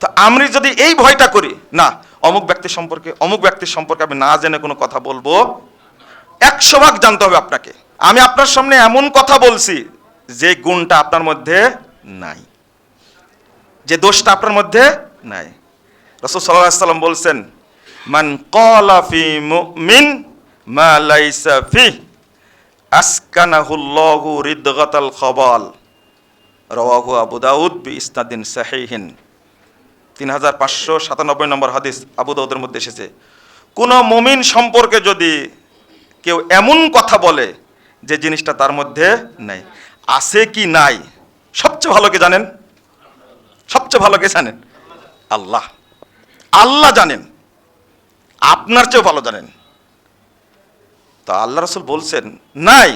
তো আমি যদি এই ভয়টা করি, না, অমুক ব্যক্তি সম্পর্কে, অমুক ব্যক্তির সম্পর্কে আমি না জেনে কোনো কথা বলব, একশো ভাগ জানতে হবে আপনাকে। আমি আপনার সামনে এমন কথা বলছি, যে গুণটা আপনার মধ্যে নাই। যে দোষটা আপনার মধ্যে নাই। সাল্লাহ সাল্লাম বলছেন, মান কলা ফি মুমিন মা আসকানাহুল্লাহু রিদগাতাল খবাল। রওয়াহু আবু দাউদ বি ইসনাদিন সাহিহিন। তিন হাজার পাঁচশো সাতানব্বই নম্বর হাদিস আবু দাউদের মধ্যে এসেছে। কোনো মুমিন সম্পর্কে যদি কেউ এমন কথা বলে যে জিনিসটা তার মধ্যে নেই, আছে কি নাই? সবচেয়ে ভালো কে জানেন? সবচেয়ে ভালো কে জানেন? আল্লাহ। আল্লাহ জানেন। আপনার চেয়েও ভালো জানেন। তো আল্লাহ রসুল বলছেন, নাই।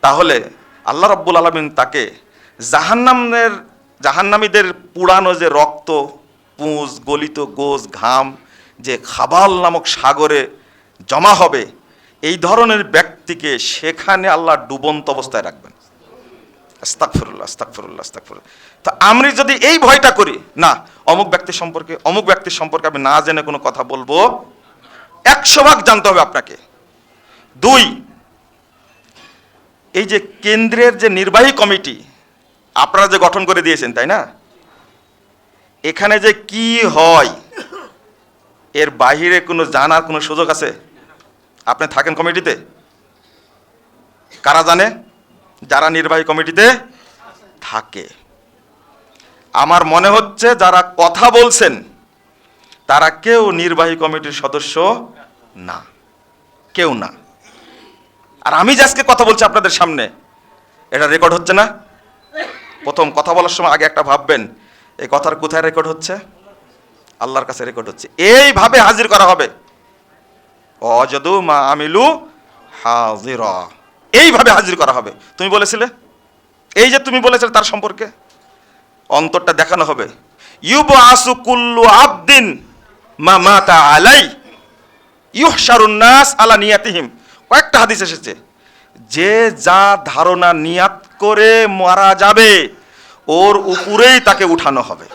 তাহলে আল্লাহ রব্বুল আলমিন তাকে জাহান্নামের, জাহান্নামীদের পুরানো যে রক্ত পুঁজ, গলিত গোজ ঘাম যে খাবাল নামক সাগরে জমা হবে, এই ধরনের ব্যক্তিকে সেখানে আল্লাহ ডুবন্ত অবস্থায় রাখবেন। আস্তাকফিরুল্লাহ আস্তাকফিরুল্লাহ আস্তাকফিরুল্লাহ তো আমি যদি এই ভয়টা করি, না, অমুক ব্যক্তি সম্পর্কে, অমুক ব্যক্তির সম্পর্কে আমি না জেনে কোনো কথা বলব, একশো ভাগ জানতে হবে আপনাকে। দুই, এই যে কেন্দ্রের যে নির্বাহী কমিটি, আপনারা যে গঠন করে দিয়েছেন, তাই না? এখানে যে কি হয়, এর বাহিরে কোনো জানার কোনো সুযোগ আছে? আপনি থাকেন কমিটিতে? কারা জানে? যারা নির্বাহী কমিটিতে থাকে। আমার মনে হচ্ছে যারা কথা বলছেন, তারা কেউ নির্বাহী কমিটির সদস্য না। কেউ না। আর আমি যে আজকে কথা বলছি আপনাদের সামনে, এটা রেকর্ড হচ্ছে না? প্রথম কথা বলার সময় আগে একটা ভাববেন এই কথার কোথায় রেকর্ড হচ্ছে? আল্লাহর কাছে রেকর্ড হচ্ছে। এইভাবে হাজির করা হবে। অযদু মা আমিলু হাজির। এইভাবে হাজির করা হবে। তুমি বলেছিলে? এই যে তুমি বলেছিলে তার সম্পর্কে। অন্তরটা দেখানো হবে। ইউব আসু কুল্লু আবদিন মা মাতা আলাই। ইউহশারুন নাস আলা নিয়াতিহিম। কয়েকটা হাদিস এসেছে। যে যা ধারণা নিয়াত করে মারা যাবে। ওর উপরেই তাকে উঠানো হবে।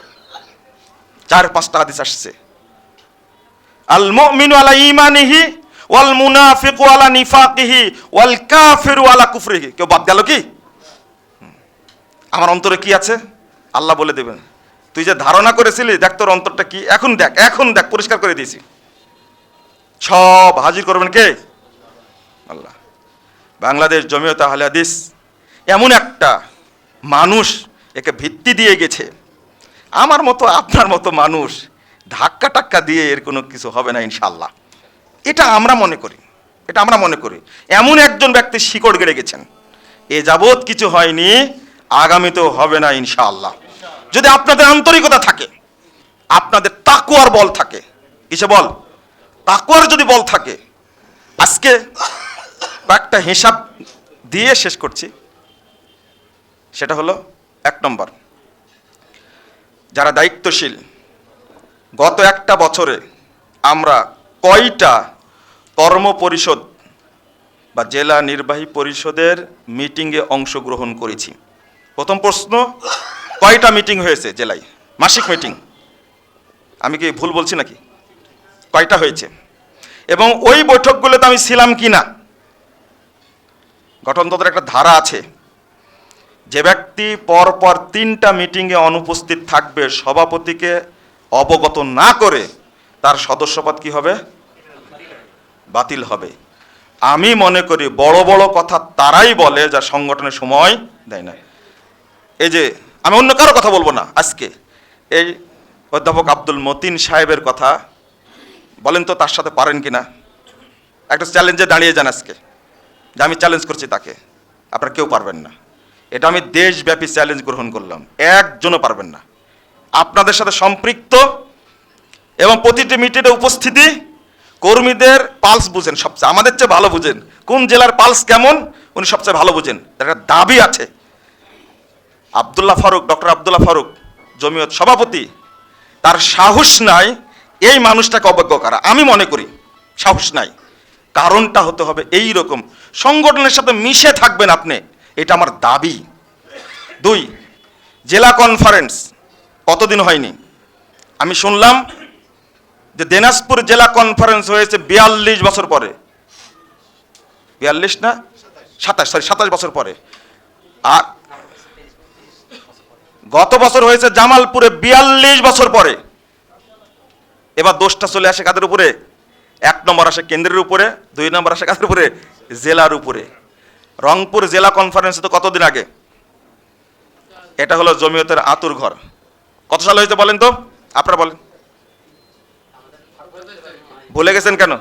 চার পাঁচটা হাদিস আসছে। আল মুমিনু আলা ঈমানিহি ওয়াল মুনাফিকু আলা নিফাকিহি ওয়াল কাফিরু আলা কুফরিহি। কেউ বাদ গেল কি? আমার অন্তরে কি আছে? আল্লাহ বলে দেবেন। তুই যে ধারণা করেছিলি, দেখ তোর অন্তরটা কি? এখন দেখ এখন দেখ, পরিষ্কার করে দিয়েছি। সব হাজির করবেন কে? আল্লাহ। বাংলাদেশ জমিয়ত আহলে হাদিস এমন একটা মানুষ একে ভিত্তি দিয়ে গেছে। আমার মতো, আপনার মতো মানুষ ধাক্কা টাক্কা দিয়ে এর কোনো কিছু হবে না ইনশাল্লাহ এটা আমরা মনে করি। এটা আমরা মনে করি। এমন একজন ব্যক্তি শিকড় গেড়ে গেছেন। এ যাবৎ কিছু হয়নি, আগামীতেও হবে না ইনশাআল্লাহ। যদি আপনাদের আন্তরিকতা থাকে, আপনাদের তাকুয়ার বল থাকে কিসে বল, তাকুয়ার যদি বল থাকে, আজকে কয়েকটা হিসাব দিয়ে শেষ করছি। সেটা হলো এক নম্বর, যারা দায়িত্বশীল, গত একটা বছরে আমরা কয়টা কর্ম পরিষদ বা জেলা নির্বাহী পরিষদের মিটিংয়ে অংশগ্রহণ করেছি? প্রথম প্রশ্ন, কয়টা মিটিং হয়েছে জেলায়? মাসিক মিটিং। আমি কি ভুল বলছি নাকি? কয়টা হয়েছে? এবং ওই বৈঠকগুলোতে আমি ছিলাম কি না গঠনতন্ত্রের একটা ধারা আছে। যে ব্যক্তি পরপর তিনটা মিটিংয়ে অনুপস্থিত থাকবে, সভাপতিকে অবগত না করে তার সদস্যপদ কি হবে? বাতিল হবে। আমি মনে করি বড় বড় কথা তারাই বলে যা সংগঠনের সময় দেয় না। এই যে, আমি অন্য কারও কথা বলব না আজকে। এই অধ্যাপক আব্দুল মতিন সাহেবের কথা, বলেন তো তার সাথে পারেন কি না একটা চ্যালেঞ্জে দাঁড়িয়ে যান আজকে। যে আমি চ্যালেঞ্জ করছি তাকে। আপনারা কেউ পারবেন না। এটা আমি দেশব্যাপী চ্যালেঞ্জ গ্রহণ করলাম। একজনও পারবেন না। আপনাদের সাথে সম্পৃক্ত এবং প্রতিটি মিটিংয়ে উপস্থিতি, কর্মীদের পালস বুঝেন সবচেয়ে। আমাদের চেয়ে ভালো বুঝেন। কোন জেলার পালস কেমন, উনি সবচেয়ে ভালো বুঝেন। একটা দাবি আছে। আবদুল্লাহ ফারুক, ডক্টর আবদুল্লাহ ফারুক, জমিয়ত সভাপতি, তার সাহস নাই এই মানুষটাকে অবজ্ঞ করা। আমি মনে করি, সাহস নাই। কারণটা হতে হবে এই রকম সংগঠনের সাথে মিশে থাকবেন আপনি। এটা আমার দাবি। দুই, জেলা কনফারেন্স কতদিন হয়নি? আমি শুনলাম যে দিনাজপুর জেলা কনফারেন্স হয়েছে বিয়াল্লিশ বছর পরে। বিয়াল্লিশ না? সাতাশ সরি সাতাশ বছর পরে। আর গত বছর হয়েছে জামালপুরে বিয়াল্লিশ বছর পরে। এবার দোষটা চলে আসে কাদের উপরে? এক নম্বর আসে কেন্দ্রের উপরে, দুই নম্বর আসে কাদের উপরে? জেলার উপরে। রংপুর জেলা কনফারেন্স তো কতদিন আগে? এটা হলো জমিয়তের আতুর ঘর। কত সাল হয়েছে বলেন তো? আপনারা বলেন। ভুলে গেছেন কেন?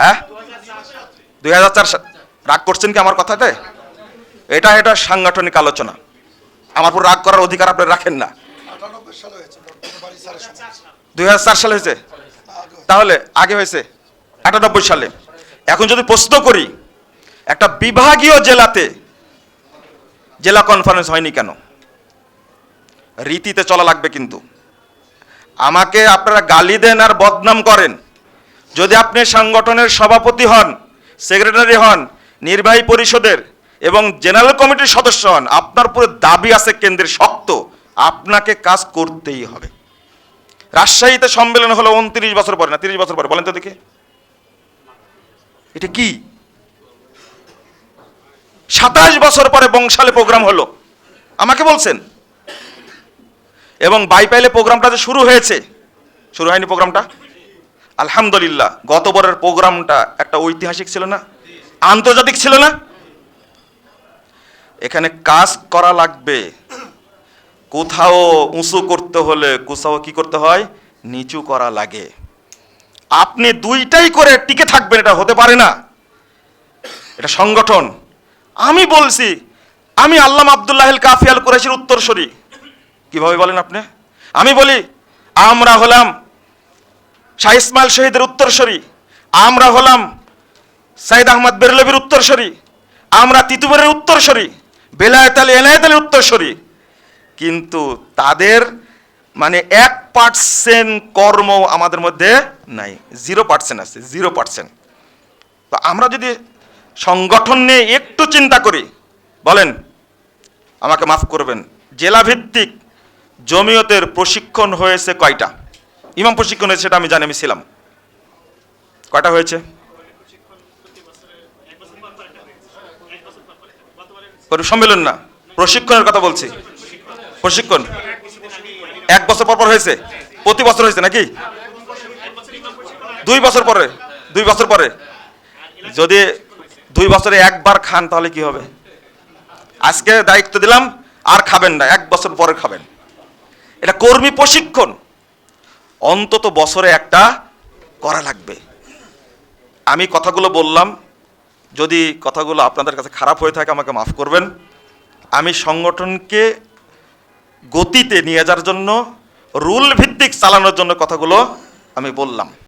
হ্যাঁ? দুই হাজার চার রাগ করছেন কি আমার কথাতে? এটা এটা সাংগঠনিক আলোচনা। আমার উপর রাগ করার অধিকার আপনি রাখেন না। দুই হাজার চার সালে হয়েছে। তাহলে আগে হয়েছে। আটানব্বই সালে। এখন যদি প্রশ্ন করি, একটা বিভাগীয় জেলাতে জেলা কনফারেন্স হয়নি কেন? রীতিতে চলা লাগবে কিন্তু। আমাকে আপনারা গালি দেন আর বদনাম করেন। যদি আপনি সংগঠনের সভাপতি হন সেক্রেটারি হন, নির্বাহী পরিষদের এবং জেনারেল কমিটির সদস্য হন, আপনার উপরে দাবি আছে কেন্দ্রের শক্ত। আপনাকে কাজ করতেই হবে। রাজশাহীতে সম্মেলন হলো উনত্রিশ বছর পরে না, তিরিশ বছর পরে, বলেন তো দেখি। এটা কি? সাতাশ বছর পরে বংশালে প্রোগ্রাম হলো। আমাকে বলছেন। এবং বাইপাইলে প্রোগ্রামটা যে শুরু হয়েছে। শুরু হয়নি প্রোগ্রামটা? আলহামদুলিল্লাহ গতবারের প্রোগ্রামটা একটা ঐতিহাসিক ছিল না? আন্তর্জাতিক ছিল না? এখানে কাজ করা লাগবে। কোথাও উঁচু করতে হলে, কোথাও কি করতে হয়? নিচু করা লাগে। আপনি দুইটাই করে টিকে থাকবেন, এটা হতে পারে না। এটা সংগঠন। আমি বলছি, আমি আল্লাম আবদুল্লাহ কাফিয়াল কুরাইশের উত্তরসরি। কীভাবে বলেন আপনি? আমি বলি, আমরা হলাম শাহ ইসমাইল শহীদের উত্তরসরি। আমরা হলাম সাইদ আহমদ বেরলবির উত্তরসরি। আমরা তিতুবরের উত্তরসরি। বেলায়েত আলী এনায়েত আলীর উত্তরসরি। কিন্তু তাদের মানে এক পার্সেন্ট কর্ম আমাদের মধ্যে নাই। জিরো পার্সেন্ট আছে জিরো পার্সেন্ট তো আমরা যদি সংগঠন নিয়ে একটু চিন্তা করি, বলেন, আমাকে মাফ করবেন জেলা ভিত্তিক জমিয়তের প্রশিক্ষণ হয়েছে কয়টা? ইমাম প্রশিক্ষণ হয়েছে সেটা আমি জানি, আমি ছিলাম। কয়টা হয়েছে? সম্মেলন না, প্রশিক্ষণের কথা বলছি। প্রশিক্ষণ। এক বছর পর পর হয়েছে? প্রতি বছর হয়েছে নাকি? দুই বছর পরে, দুই বছর পরে। যদি দুই বছরে একবার খান তাহলে কি হবে? আজকে দায়িত্ব দিলাম, আর খাবেন না, এক বছর পরে খাবেন। এটা কর্মী প্রশিক্ষণ। অন্তত বছরে একটা করা লাগবে। আমি কথাগুলো বললাম, যদি কথাগুলো আপনাদের কাছে খারাপ হয়ে থাকে আমাকে মাফ করবেন। আমি সংগঠনকে গতিতে নিয়ে যাওয়ার জন্য রুল ভিত্তিক চালানোর জন্য কথাগুলো আমি বললাম।